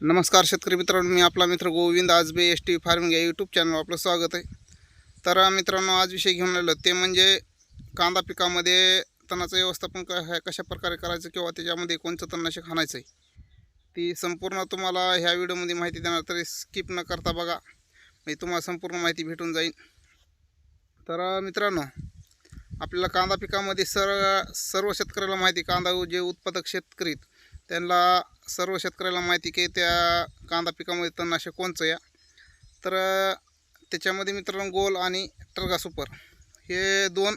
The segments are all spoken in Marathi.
नमस्कार शेतकरी मित्रांनो मी आपला मित्र Govind Ajbe S T farming या यूट्यूब चॅनलवर आपलं स्वागत आहे. तर मित्रांनो आज विषय घेऊन आलो ते म्हणजे कांदा पिकामध्ये तणाचं व्यवस्थापन क हे कशा प्रकारे करायचं किंवा त्याच्यामध्ये कोणतं तणनाशक हाणायचं आहे ती संपूर्ण तुम्हाला ह्या व्हिडिओमध्ये माहिती देणार तरी स्किप न करता बघा. म्हणजे तुम्हाला संपूर्ण माहिती भेटून जाईल तर मित्रांनो आपल्याला कांदा पिकामध्ये सर सर्व शेतकऱ्याला माहिती कांदा जे उत्पादक शेतकरी आहेत, त्यांना सर्व शेतकऱ्याला माहिती की त्या कांदा पिकामध्ये तणनाशक कोणचं या? तर त्याच्यामध्ये मित्रांनो गोल आणि टर्गा सुपर. हे दोन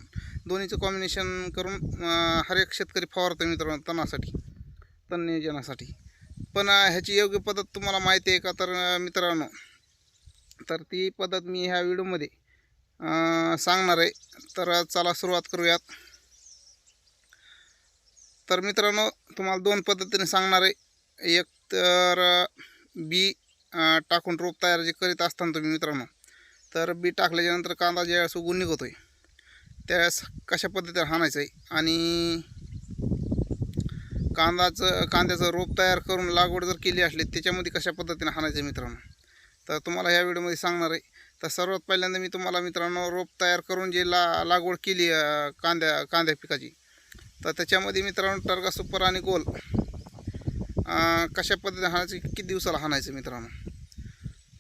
दोन्हीचं कॉम्बिनेशन करून हर एक शेतकरी फवारतो मित्रांनो तणासाठी तण नियोजनासाठी. पण ह्याची योग्य पद्धत तुम्हाला माहिती आहे का? तर मित्रांनो तर ती पद्धत मी ह्या व्हिडिओमध्ये सांगणार आहे. तर चला सुरुवात करूयात. तर मित्रांनो तुम्हाला दोन पद्धतीने सांगणार आहे. एक तर बी टाकून रोप तयार जे करीत असताना तुम्ही मित्रांनो तर बी टाकल्याच्यानंतर कांदा ज्यावेळेस उगून निघतो आहे त्यावेळेस कशा पद्धतीने हाणायचं आहे आणि कांदाचं कांद्याचं रोप तयार करून लागवड जर केली असली त्याच्यामध्ये कशा पद्धतीने हाणायचं आहे मित्रांनो? तर तुम्हाला ह्या व्हिडिओमध्ये सांगणार आहे. तर सर्वात पहिल्यांदा मी तुम्हाला मित्रांनो रोप तयार करून जे ला लागवड केली कांद्या कांद्या पिकाची तर त्याच्यामध्ये मित्रांनो टर्गा सुपर आणि गोल कशा पद्धतीने हाणायचं किती दिवसाला हाणायचं मित्रांनो?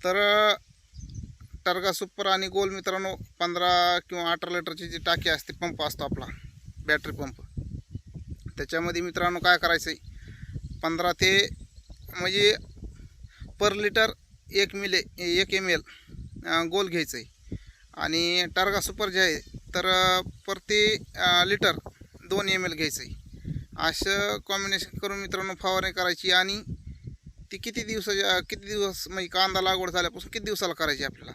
तर टर्गा सुपर आणि गोल मित्रांनो पंधरा किंवा अठरा लिटरची जी टाकी असते पंप असतो आपला बॅटरी पंप. त्याच्यामध्ये मित्रांनो काय करायचं आहे पंधरा ते म्हणजे पर लिटर एक मिले एक एम एल गोल घ्यायचं आहे आणि टार्गा सुपर जे आहे तर प्रति लिटर दोन एम एल घ्यायचं आहे असं कॉम्बिनेशन करून मित्रांनो फवारणी करायची आणि ती किती दिवसाच्या किती दिवस म्हणजे कांदा लागवड झाल्यापासून किती दिवसाला करायची आपल्याला?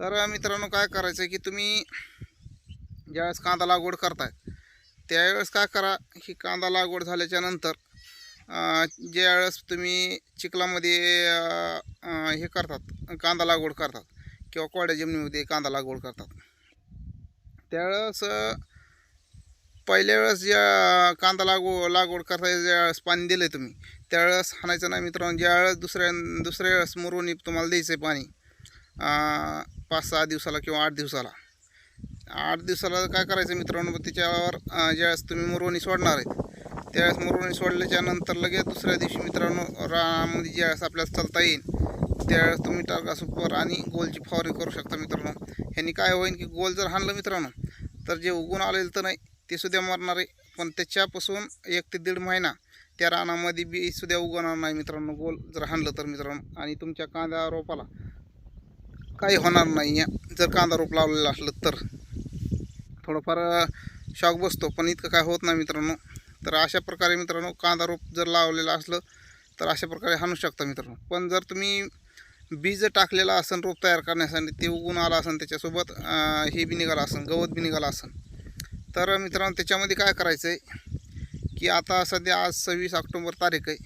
तर मित्रांनो काय करायचं की तुम्ही ज्यावेळेस कांदा लागवड करताय त्यावेळेस काय करा ही कांदा लागवड झाल्याच्यानंतर ज्यावेळेस तुम्ही चिखलामध्ये हे करतात कांदा लागवड करतात किंवा कोड्या जमिनीमध्ये कांदा लागवड करतात. त्यावेळेस पहिल्या वेळेस ज्या कांदा लागव लागवड करता ज्यावेळेस पाणी दिलं आहे तुम्ही त्यावेळेस हाणायचं नाही मित्रांनो. ज्यावेळेस दुसऱ्या दुसऱ्या वेळेस मुरवणी तुम्हाला द्यायचं आहे पाणी पाच सहा दिवसाला किंवा आठ दिवसाला. आठ दिवसाला काय करायचं मित्रांनो? मग त्याच्यावर ज्यावेळेस तुम्ही मुरवणी सोडणार आहेत त्यावेळेस मुरवणी सोडल्याच्या नंतर लगेच दुसऱ्या दिवशी मित्रांनो रामध्ये ज्यावेळेस आपल्याला चालता येईल त्यावेळेस तुम्ही टार्गा सुपर आणि गोलची फवारणी करू शकता मित्रांनो. ह्यांनी काय होईल की गोल जर हाणलं मित्रांनो तर जे उगून आलेलं तर नाही ते सुद्धा मरणार आहे. पण त्याच्यापासून एक ते दीड महिना त्या रानामध्ये बी सुद्धा उगवणार नाही मित्रांनो. गोल जर हाणलं तर मित्रांनो. आणि तुमच्या कांदा रोपाला काही होणार नाही जर कांदा रोप लावलेलं असलं तर. थोडंफार शॉक बसतो. पण इतकं काय होत नाही मित्रांनो. तर अशा प्रकारे मित्रांनो कांदा रोप जर लावलेलं असलं तर अशा प्रकारे हाणू शकता मित्रांनो. पण जर तुम्ही बीज टाकलेलं असेल रोप तयार करण्यासाठी ते उगून आलं असेल त्याच्यासोबत हे बी निघालं असेल गवत बी निघालं असेल तर मित्रांनो त्याच्यामध्ये काय करायचं आहे की आता सध्या आज सव्वीस ऑक्टोंबर तारीख आहे.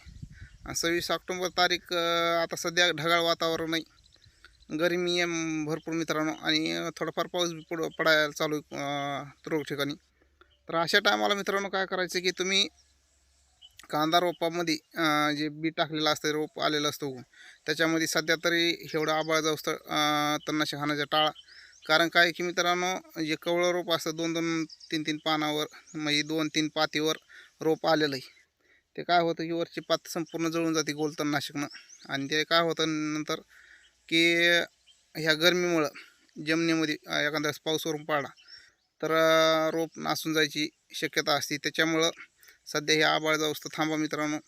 आणि सव्वीस ऑक्टोंबर तारीख आता सध्या ढगाळ वातावरण आहे. गरमी आहे भरपूर मित्रांनो आणि थोडाफार पाऊस बी पड पडायला चालू आहे तुरळक ठिकाणी. तर अशा टायमाला मित्रांनो काय करायचं की तुम्ही कांदा रोपामध्ये जे बी टाकलेलं असतं रोप आलेलं असतो त्याच्यामध्ये सध्या तरी एवढं आबाळ जाऊस्तर तर तणनाशक टाळा कारण काय की मित्रांनो जे कवळं रोप असतं दोन दोन तीन तीन पानावर म्हणजे दोन तीन पातीवर रोप आलेलं आहे. ते काय होतं की वरची पात संपूर्ण जळून जाते गोल तणनाशकनं आणि ते काय होतं नंतर की ह्या गरमीमुळं जमिनीमध्ये एखाद्या वेळेस पाऊस वरून पाडा तर रोप नासून जायची शक्यता असते. त्याच्यामुळं सध्या हे आबाळ जाऊस तर थांबा मित्रांनो.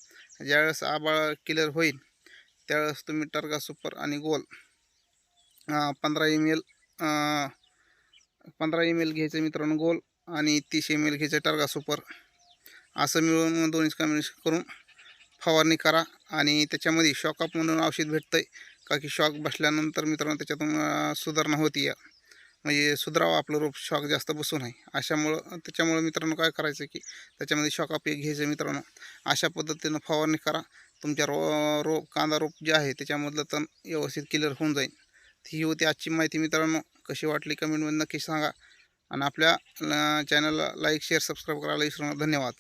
ज्यावेळेस आबाळ क्लिअर होईल त्यावेळेस तुम्ही टर्गा सुपर आणि गोल पंधरा एम एल पंधरा एम एल घ्यायचं मित्रांनो गोल आणि तीस एम एल घ्यायचं टर्गा सुपर. असं मिळून दोन्ही कॉम्बिनेशन करून फवारणी करा आणि त्याच्यामध्ये शॉकअप म्हणून औषध भेटतं आहे का की शॉक बसल्यानंतर मित्रांनो त्याच्यातून सुधारणा होती या. म्हणजे सुधारावं आपलं रोप शॉक जास्त बसू नये अशामुळं त्याच्यामुळं मित्रांनो काय करायचं की त्याच्यामध्ये शॉकअप एक घ्यायचं मित्रांनो. अशा पद्धतीनं फवारणी करा. तुमच्या रो रोप कांदा रोप जे आहे त्याच्यामधलं तण व्यवस्थित क्लिअर होऊन जाईल. ही होती आजची माहिती. मित्रांनो कशी वाटली कमेंटमध्ये नक्की सांगा. आणि आपल्या चॅनलला लाईक शेअर सबस्क्राईब करायला विसरू नका. धन्यवाद.